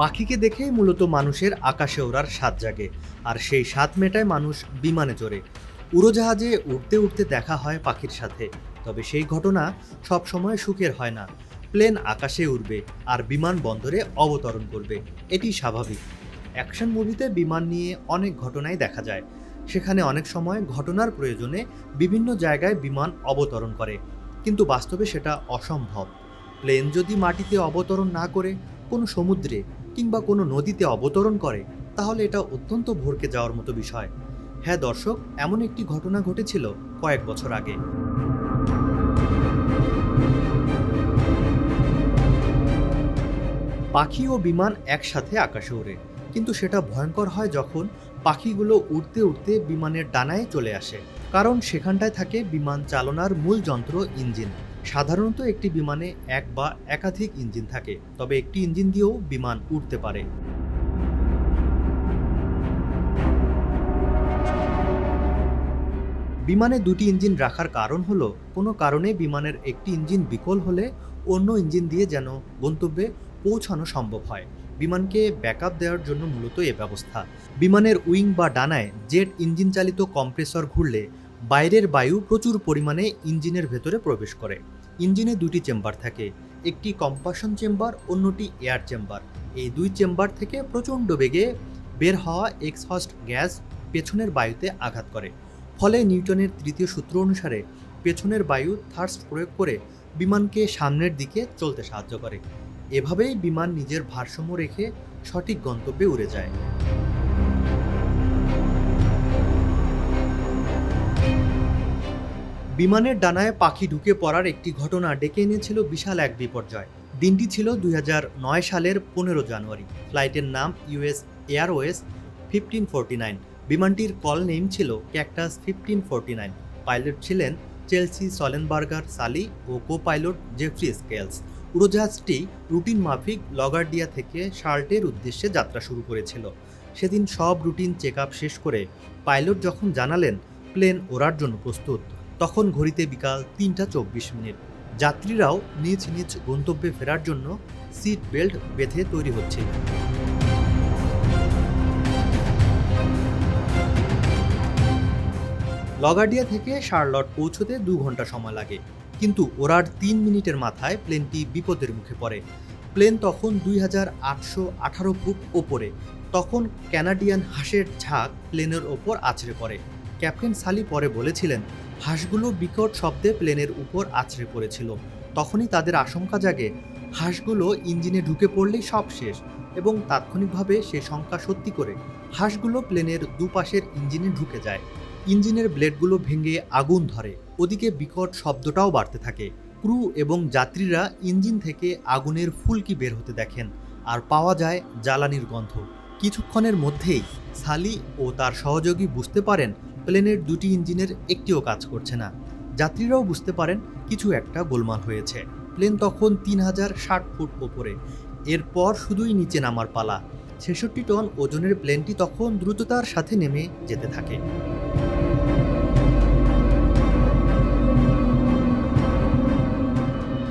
পাখিকে দেখেই মূলত মানুষের আকাশে ওড়ার স্বাদ জাগে, আর সেই স্বাদ মেটায় মানুষ বিমানে চড়ে। উড়োজাহাজে উঠতে উঠতে দেখা হয় পাখির সাথে, তবে সেই ঘটনা সব সময় সুখের হয় না। প্লেন আকাশে উড়বে, আর বিমান বন্দরে অবতরণ করবে, এটি স্বাভাবিক। অ্যাকশন মুভিতে বিমান নিয়ে অনেক ঘটনাই দেখা যায়। সেখানে অনেক সময় ঘটনার প্রয়োজনে বিভিন্ন জায়গায় বিমান অবতরণ করে, কিন্তু বাস্তবে সেটা অসম্ভব। প্লেন যদি মাটিতে অবতরণ না করে, কোনো সমুদ্রে কিংবা কোনো নদীতে অবতরণ করে, তাহলে এটা অত্যন্ত ভরকে যাওয়ার মতো বিষয়। হ্যাঁ দর্শক, এমন একটি ঘটনা ঘটেছিল কয়েক বছর আগে। পাখি ও বিমান একসাথে আকাশে ওড়ে, কিন্তু সেটা ভয়ঙ্কর হয় যখন পাখিগুলো উড়তে উড়তে বিমানের ডানায় চলে আসে, কারণ সেখানটায় থাকে বিমান চালনার মূল যন্ত্র ইঞ্জিন। সাধারণত একটি বিমানে এক বা একাধিক ইঞ্জিন থাকে, তবে একটি ইঞ্জিন দিয়েও বিমান উঠতে পারে। বিমানে দুটি ইঞ্জিন রাখার কারণ হলো, কোনো কারণে বিমানের একটি ইঞ্জিন বিকল হলে অন্য ইঞ্জিন দিয়ে যেন গন্তব্যে পৌঁছানো সম্ভব হয়। বিমানকে ব্যাকআপ দেওয়ার জন্য মূলত এ ব্যবস্থা। বিমানের উইং বা ডানায় জেট ইঞ্জিন চালিত কম্প্রেসর ঘুরলে বাইরের বায়ু প্রচুর পরিমাণে ইঞ্জিনের ভেতরে প্রবেশ করে। ইঞ্জিনে দুটি চেম্বার থাকে, একটি কম্পাশন চেম্বার, অন্যটি এয়ার চেম্বার। এই দুই চেম্বার থেকে প্রচণ্ড বেগে বের হওয়া এক্সহস্ট গ্যাস পেছনের বায়ুতে আঘাত করে। ফলে নিউটনের তৃতীয় সূত্র অনুসারে পেছনের বায়ু থার্স্ট প্রয়োগ করে বিমানকে সামনের দিকে চলতে সাহায্য করে। এভাবেই বিমান নিজের ভারসাম্য রেখে সঠিক গন্তব্যে উড়ে যায়। বিমানের ডানায় পাখি ঢুকে পড়ার একটি ঘটনা ডেকে এনেছিল বিশাল এক বিপর্যয়। দিনটি ছিল দুই হাজার নয় সালের পনেরো জানুয়ারি। ফ্লাইটের নাম US Airways fifteen forty nine. বিমানটির কল নেম ছিল cactus fifteen forty nine. Pilot ছিলেন চেলসি সলেনবার্গার, সালি ও কো পাইলট জেফ্রি স্কেলস। উড়োজাহাজটি রুটিন মাফিক লগার্ডিয়া থেকে শার্টের উদ্দেশ্যে যাত্রা শুরু করেছিল। সেদিন সব রুটিন চেক শেষ করে পাইলট যখন জানালেন, প্লেন ওড়ার জন্য প্রস্তুত। তখন ঘড়িতে বিকাল তিনটা চব্বিশ মিনিট। যাত্রীরাও নিজ নিজ গন্তব্যে ফেরার জন্য সিট বেল্ট বেঁধে তৈরি হচ্ছে। লগাডিয়া থেকে শার্লট পৌঁছতে দু ঘণ্টা সময় লাগে। কিন্তু ওরার তিন মিনিটের মাথায় প্লেনটি বিপদের মুখে পড়ে। প্লেন তখন দুই হাজার আটশো আঠারো ফুট ওপরে। তখন ক্যানাডিয়ান হাঁসের ঝাঁক প্লেনের ওপর আছড়ে পড়ে। ক্যাপ্টেন সালি পরে বলেছিলেন হাঁসগুলো বিকট শব্দে প্লেনের উপর আছড়ে পড়েছিল। তখনই তাদের আশঙ্কা জাগে, হাঁসগুলো ইঞ্জিনে ঢুকে পড়লেই সব শেষ এবং তাৎক্ষণিকভাবে সে শঙ্কা সত্যি করে, হাঁসগুলো প্লেনের দুপাশের ইঞ্জিনে ঢুকে যায়। ইঞ্জিনের ব্লেডগুলো ভেঙে আগুন ধরে, ওদিকে বিকট শব্দটাও বাড়তে থাকে। ক্রু এবং যাত্রীরা ইঞ্জিন থেকে আগুনের ফুলকি বের হতে দেখেন আর পাওয়া যায় জ্বালানির গন্ধ। কিছুক্ষণের মধ্যেই সালি ও তার সহযোগী বুঝতে পারেন প্লেনের দুটি ইঞ্জিনের একটিও কাজ করছে না। যাত্রীরাও বুঝতে পারেন কিছু একটা গোলমাল হয়েছে। প্লেন তখন তিন হাজার ষাট ফুট ওপরে। এরপর শুধুই নিচে নামার পালা। ছেষট্টি টন ওজনের প্লেনটি তখন দ্রুততার সাথে নেমে যেতে থাকে।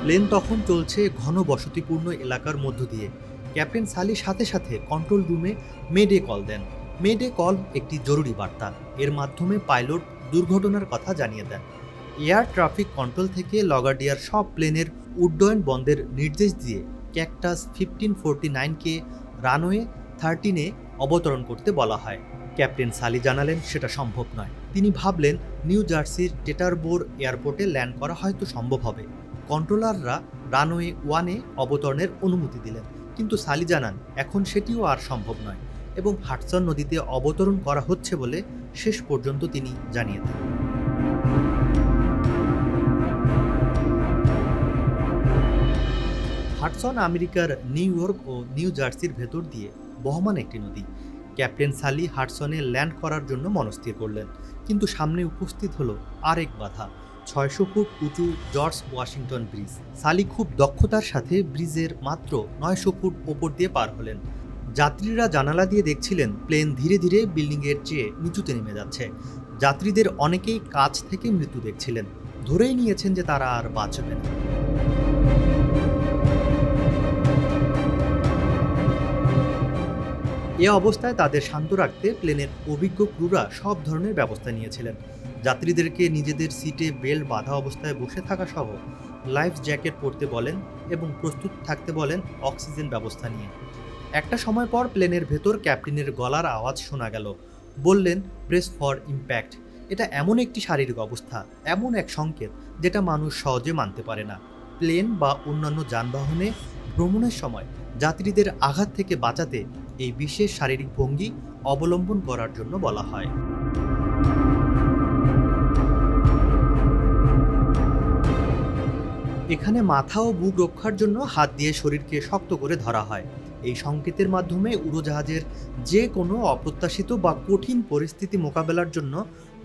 প্লেন তখন চলছে ঘন বসতিপূর্ণ এলাকার মধ্য দিয়ে। ক্যাপ্টেন সালি সাথে সাথে কন্ট্রোল রুমে মেডে কল দেন। মেডে কল একটি জরুরি বার্তা। এর মাধ্যমে পাইলট দুর্ঘটনার কথা জানিয়ে দেন। এয়ার ট্রাফিক কন্ট্রোল থেকে লগার্ডিয়ার সব প্লেনের উড্ডয়ন বন্ধের নির্দেশ দিয়ে ক্যাকটাস ফিফটিন ফোরটি নাইনকে রানওয়ে থার্টিনে অবতরণ করতে বলা হয়। ক্যাপ্টেন সালি জানালেন, সেটা সম্ভব নয়। তিনি ভাবলেন, নিউ জার্সির টেটারবোর এয়ারপোর্টে ল্যান্ড করা হয়তো সম্ভব হবে। কন্ট্রোলাররা রানওয়ে ওয়ানে অবতরণের অনুমতি দিলেন। কিন্তু সালি জানান, এখন সেটিও আর সম্ভব নয়। এবং হাটসন নদীতে অবতরণ করা হচ্ছে বলে শেষ পর্যন্ত তিনি জানিয়ে দেন। হাটসন আমেরিকার নিউ ইয়র্ক ও নিউ জার্সির ভেতর দিয়ে বহমান একটি নদী। ক্যাপ্টেন সালি হাটসনে ল্যান্ড করার জন্য মনস্থির করলেন, কিন্তু সামনে উপস্থিত হলো আরেক বাধা, ছয়শো ফুট উঁচু জর্জ ওয়াশিংটন ব্রিজ। সালি খুব দক্ষতার সাথে ব্রিজের মাত্র নয়শো ফুট ওপর দিয়ে পার হলেন। যাত্রীরা জানালা দিয়ে দেখছিলেন প্লেন ধীরে ধীরে বিল্ডিংয়ের চেয়ে নিচুতে নেমে যাচ্ছে। যাত্রীদের অনেকেই কাছ থেকে মৃত্যু দেখছিলেন। ধরেই নিয়েছেন যে তারা আর বাঁচবে না। এ অবস্থায় তাদের শান্ত রাখতে প্লেনের অভিজ্ঞ ক্রুরা সব ধরনের ব্যবস্থা নিয়েছিলেন। যাত্রীদেরকে নিজেদের সিটে বেল্ট বাঁধা অবস্থায় বসে থাকা সহ, লাইফ জ্যাকেট পরতে বলেন এবং প্রস্তুত থাকতে বলেন অক্সিজেন ব্যবস্থা নিয়ে। একটা সময় পর প্লেনের ভেতর ক্যাপ্টেনের গলার আওয়াজ শোনা গেল। বললেন প্রেস ফর ইম্প্যাক্ট এটা এমন একটি শারীরিক অবস্থা, এমন এক সংকেত যেটা মানুষ সহজে মানতে পারে না। প্লেন বা অন্যান্য যানবাহনে ভ্রমণের সময় যাত্রীদের আঘাত থেকে বাঁচাতে এই বিশেষ শারীরিক ভঙ্গি অবলম্বন করার জন্য বলা হয়। এখানে মাথা ও বুক রক্ষার জন্য হাত দিয়ে শরীরকে শক্ত করে ধরা হয়। এই সংকেতের মাধ্যমে উড়োজাহাজের যে কোনো অপ্রত্যাশিত বা কঠিন পরিস্থিতি মোকাবেলার জন্য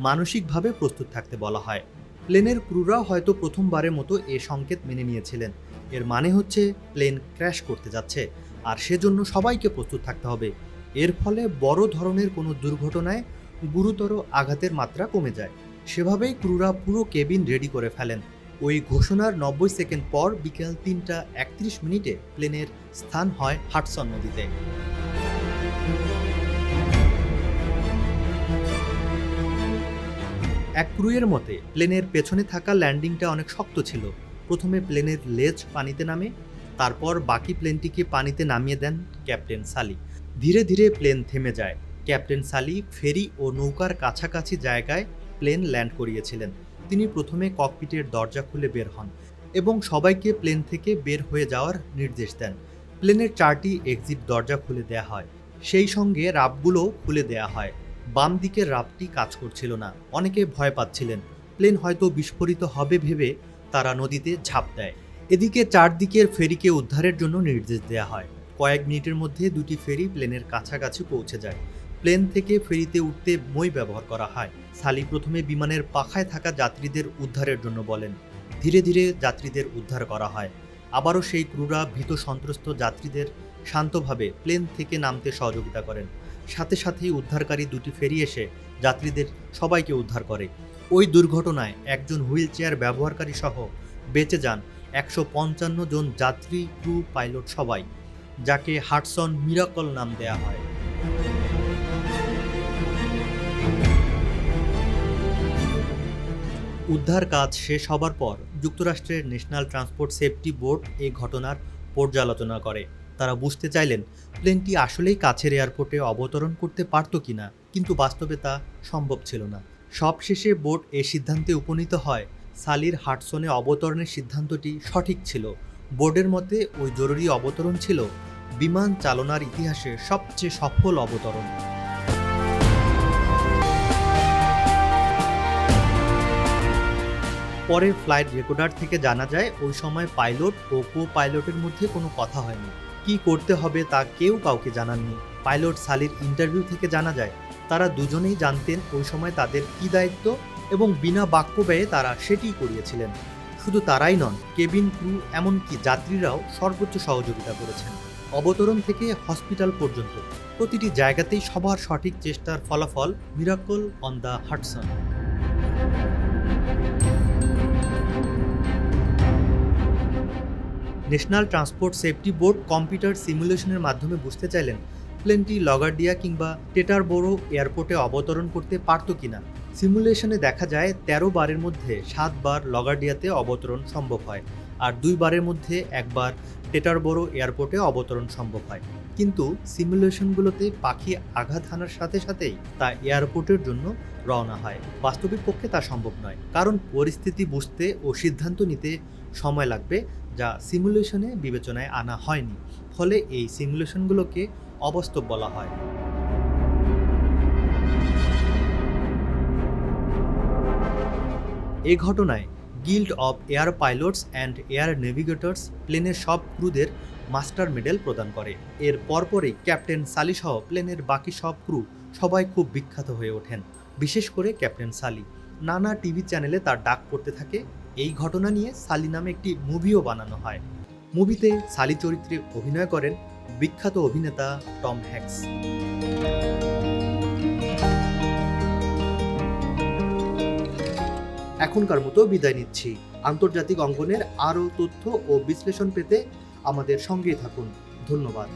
মানসিকভাবে প্রস্তুত থাকতে বলা হয়। প্লেনের ক্রুরা হয়তো প্রথমবারের মতো এ সংকেত মেনে নিয়েছিলেন। এর মানে হচ্ছে প্লেন ক্র্যাশ করতে যাচ্ছে, আর সেজন্য সবাইকে প্রস্তুত থাকতে হবে। এর ফলে বড় ধরনের কোনো দুর্ঘটনায় গুরুতর আঘাতের মাত্রা কমে যায়। সেভাবেই ক্রুরা পুরো কেবিন রেডি করে ফেলেন। ওই ঘোষণার নব্বই সেকেন্ড পর বিকেল তিনটা একত্রিশ মিনিটে প্লেনের স্থান হয় হাটসন নদীতে। এক ক্রুয়ের মতে, প্লেনের পেছনে থাকা ল্যান্ডিংটা অনেক শক্ত ছিল। প্রথমে প্লেনের লেজ পানিতে নামে, তারপর বাকি প্লেনটিকে পানিতে নামিয়ে দেন ক্যাপ্টেন সালি। ধীরে ধীরে প্লেন থেমে যায়। ক্যাপ্টেন সালি ফেরি ও নৌকার কাছাকাছি জায়গায় প্লেন ল্যান্ড করিয়েছিলেন। তিনি প্রথমে ককপিটের দরজা খুলে বের হন এবং সবাইকে প্লেন থেকে বের হয়ে যাওয়ার নির্দেশ দেন। প্লেনের চারটি এক্সিট দরজা খুলে দেয়া হয়। সেই সঙ্গে রাবগুলোও খুলে দেয়া হয়। বাম দিকের রাবটি কাজ করছিল না। অনেকে ভয় পাচ্ছিলেন। প্লেন হয়তো বিস্ফোরিত হবে ভেবে তারা নদীতে ঝাঁপ দেয়। এদিকে চারদিকের ফেরিকে উদ্ধারের জন্য নির্দেশ দেওয়া হয়। কয়েক মিনিটের মধ্যে দুটি ফেরি প্লেনের কাছাকাছি পৌঁছে যায়। প্লেন থেকে ফেরিতে উঠতে মই ব্যবহার করা হয়। সালি প্রথমে বিমানের পাখায় থাকা যাত্রীদের উদ্ধারের জন্য বলেন। ধীরে ধীরে যাত্রীদের উদ্ধার করা হয়। আবারও সেই ক্রুরা ভীত সন্ত্রস্ত যাত্রীদের শান্তভাবে প্লেন থেকে নামতে সহযোগিতা করেন। সাথে সাথেই উদ্ধারকারী দুটি ফেরি এসে যাত্রীদের সবাইকে উদ্ধার করে। ওই দুর্ঘটনায় একজন হুইল চেয়ার ব্যবহারকারী সহ বেঁচে যান একশো পঞ্চান্ন জন যাত্রী, ক্রু, পাইলট সবাই, যাকে হাটসন মিরাকল নাম দেয়া হয়। উদ্ধার কাজ শেষ হবার পর যুক্তরাষ্ট্রের ন্যাশনাল ট্রান্সপোর্ট সেফটি বোর্ড এই ঘটনার পর্যালোচনা করে। তারা বুঝতে চাইলেন, প্লেনটি আসলেই কাছের এয়ারপোর্টে অবতরণ করতে পারত কি না কিন্তু বাস্তবে তা সম্ভব ছিল না। সবশেষে বোর্ড এ সিদ্ধান্তে উপনীত হয়, সালির হাটসনে অবতরণের সিদ্ধান্তটি সঠিক ছিল। বোর্ডের মতে, ওই জরুরি অবতরণ ছিল বিমান চালনার ইতিহাসে সবচেয়ে সফল অবতরণ। পরে ফ্লাইট রেকর্ডার থেকে জানা যায়, ওই সময় পাইলট ও কো পাইলটের মধ্যে কোনো কথা হয়নি। কি করতে হবে তা কেউ কাউকে জানাননি। পাইলট সালির ইন্টারভিউ থেকে জানা যায়, তারা দুজনেই জানতেন ওই সময় তাদের কী দায়িত্ব এবং বিনা বাক্য ব্যয়ে তারা সেটিই করিয়েছিলেন। শুধু তারাই নন কেবিন ক্রু এমনকি যাত্রীরাও সর্বোচ্চ সহযোগিতা করেছেন। অবতরণ থেকে হসপিটাল পর্যন্ত, প্রতিটি জায়গাতেই সবার সঠিক চেষ্টার ফলাফল miracle on the Hudson national transport safety board computer সিমুলেশনের মাধ্যমে বুঝতে চাইলেন প্লেনটি লগারডিয়া কিংবা টেটারবোরো এয়ারপোর্টে অবতরণ করতে পারত কিনা। সিমুলেশনে দেখা যায়, তেরো বারের মধ্যে সাতবার লগারডিয়াতে অবতরণ সম্ভব হয়, আর দুই বারের মধ্যে একবার টেটারবোরো এয়ারপোর্টে অবতরণ সম্ভব হয়। কিন্তু সিমুলেশনগুলোতে পাখি আঘাত হানার সাথে সাথেই তা এয়ারপোর্টের জন্য রওনা হয়। বাস্তবিক পক্ষে তা সম্ভব নয়, কারণ পরিস্থিতি বুঝতে ও সিদ্ধান্ত নিতে সময় লাগবে যা সিমুলেশনে বিবেচনায় আনা হয়নি, ফলে এই সিমুলেশনগুলোকে অবাস্তব বলা হয়। এ ঘটনায় guild of air pilots and air navigators প্লেনের সব ক্রুদের মাস্টার মেডেল প্রদান করে। এর পরপরই ক্যাপ্টেন সালি সহ প্লেনের বাকি সব ক্রু সবাই খুব বিখ্যাত হয়ে ওঠেন, বিশেষ করে ক্যাপ্টেন সালি। নানা টিভি চ্যানেলে তার ডাক পড়তে থাকে। এই ঘটনা নিয়ে সালি নামে একটি মুভিও বানানো হয়। মুভিতে সালি চরিত্রে অভিনয় করেন বিখ্যাত অভিনেতা টম হ্যাক্স এখনকার মতো বিদায় নিচ্ছি। আন্তর্জাতিক অঙ্গনের আরও তথ্য ও বিশ্লেষণ পেতে আমাদের সঙ্গেই থাকুন। ধন্যবাদ।